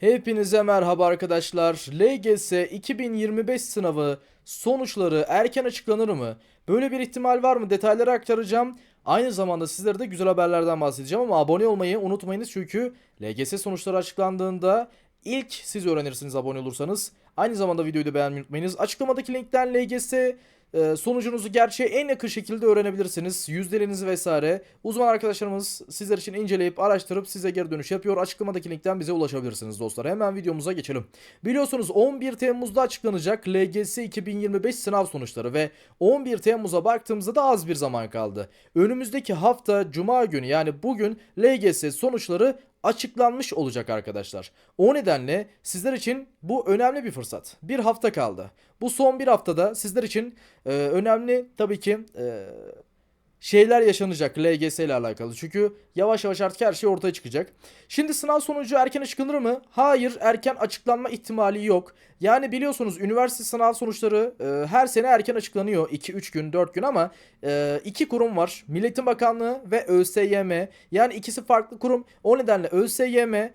Hepinize merhaba arkadaşlar. LGS 2025 sınavı sonuçları erken açıklanır mı? Böyle bir ihtimal var mı? Detayları aktaracağım. Aynı zamanda sizlere de güzel haberlerden bahsedeceğim ama abone olmayı unutmayınız çünkü LGS sonuçları açıklandığında ilk siz öğrenirsiniz abone olursanız. Aynı zamanda videoyu da beğenmeyi unutmayınız. Açıklamadaki linkten LGS e, sonucunuzu gerçeğe en yakın şekilde öğrenebilirsiniz. Yüzdelerinizi vesaire. Uzman arkadaşlarımız sizler için inceleyip araştırıp size geri dönüş yapıyor. Açıklamadaki linkten bize ulaşabilirsiniz dostlar. Hemen videomuza geçelim. Biliyorsunuz 11 Temmuz'da açıklanacak LGS 2025 sınav sonuçları ve 11 Temmuz'a baktığımızda da az bir zaman kaldı. Önümüzdeki hafta Cuma günü yani bugün LGS sonuçları açıklanmış olacak arkadaşlar. O nedenle sizler için bu önemli bir fırsat. Bir hafta kaldı. Bu son bir haftada sizler için e, önemli tabii ki e, şeyler yaşanacak LGS ile alakalı. Çünkü yavaş yavaş artık her şey ortaya çıkacak. Şimdi sınav sonucu erken açıklanır mı? Hayır, erken açıklanma ihtimali yok. Yani biliyorsunuz üniversite sınav sonuçları e, her sene erken açıklanıyor. 2-3 gün, 4 gün ama e, iki kurum var. Milletin Bakanlığı ve ÖSYM. Yani ikisi farklı kurum. O nedenle ÖSYM e,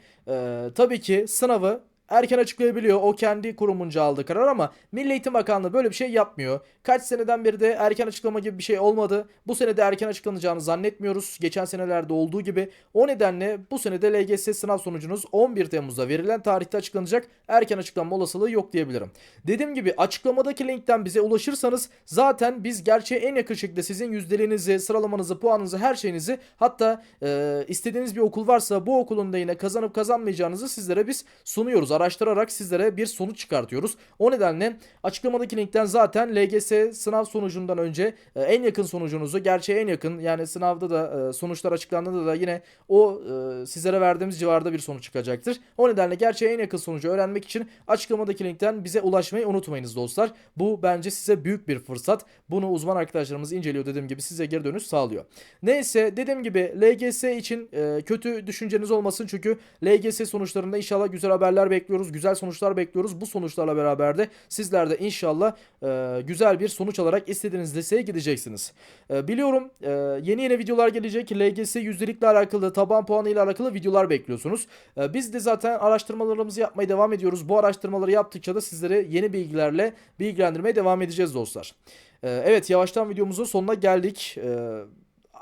tabii ki sınavı erken açıklayabiliyor. O kendi kurumunca aldığı karar ama Milli Eğitim Bakanlığı böyle bir şey yapmıyor. Kaç seneden beri de erken açıklama gibi bir şey olmadı. Bu sene de erken açıklanacağını zannetmiyoruz. Geçen senelerde olduğu gibi. O nedenle bu sene de LGS sınav sonucunuz 11 Temmuz'da verilen tarihte açıklanacak. Erken açıklanma olasılığı yok diyebilirim. Dediğim gibi açıklamadaki linkten bize ulaşırsanız zaten biz gerçeğe en yakın şekilde sizin yüzdelerinizi, sıralamanızı, puanınızı, her şeyinizi hatta e, istediğiniz bir okul varsa bu okulun da yine kazanıp kazanmayacağınızı sizlere biz sunuyoruz. Araştırarak sizlere bir sonuç çıkartıyoruz. O nedenle açıklamadaki linkten zaten LGS sınav sonucundan önce e, en yakın sonucunuzu, gerçeğe en yakın yani sınavda da e, sonuçlar açıklandığında da yine o e, sizlere verdiğimiz civarda bir sonuç çıkacaktır. O nedenle gerçeğe en yakın sonucu öğrenmek için açıklamadaki linkten bize ulaşmayı unutmayınız dostlar. Bu bence size büyük bir fırsat. Bunu uzman arkadaşlarımız inceliyor dediğim gibi size geri dönüş sağlıyor. Neyse dediğim gibi LGS için kötü düşünceniz olmasın çünkü LGS sonuçlarında inşallah güzel haberler bekliyoruz. Güzel sonuçlar bekliyoruz. Bu sonuçlarla beraber de sizler de inşallah e, güzel bir sonuç alarak istediğiniz liseye gideceksiniz. E, biliyorum e, yeni yeni videolar gelecek. LGS yüzdelikle alakalı, taban puanı ile alakalı videolar bekliyorsunuz. E, biz de zaten araştırmalarımızı yapmaya devam ediyoruz. Bu araştırmaları yaptıkça da sizleri yeni bilgilerle bilgilendirmeye devam edeceğiz dostlar. E, evet yavaştan videomuzun sonuna geldik. E,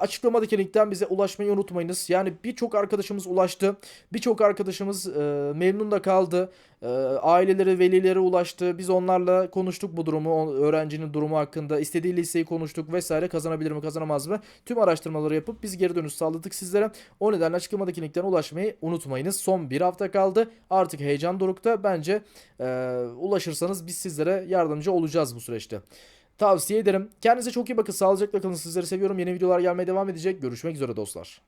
Açıklamadaki linkten bize ulaşmayı unutmayınız. Yani birçok arkadaşımız ulaştı. Birçok arkadaşımız e, memnun da kaldı. E, aileleri, velileri ulaştı. Biz onlarla konuştuk bu durumu. Öğrencinin durumu hakkında. istediği liseyi konuştuk vesaire. Kazanabilir mi, kazanamaz mı? Tüm araştırmaları yapıp biz geri dönüş sağladık sizlere. O nedenle açıklamadaki linkten ulaşmayı unutmayınız. Son bir hafta kaldı. Artık heyecan dorukta. Bence e, ulaşırsanız biz sizlere yardımcı olacağız bu süreçte. Tavsiye ederim. Kendinize çok iyi bakın. Sağlıcakla kalın. Sizleri seviyorum. Yeni videolar gelmeye devam edecek. Görüşmek üzere dostlar.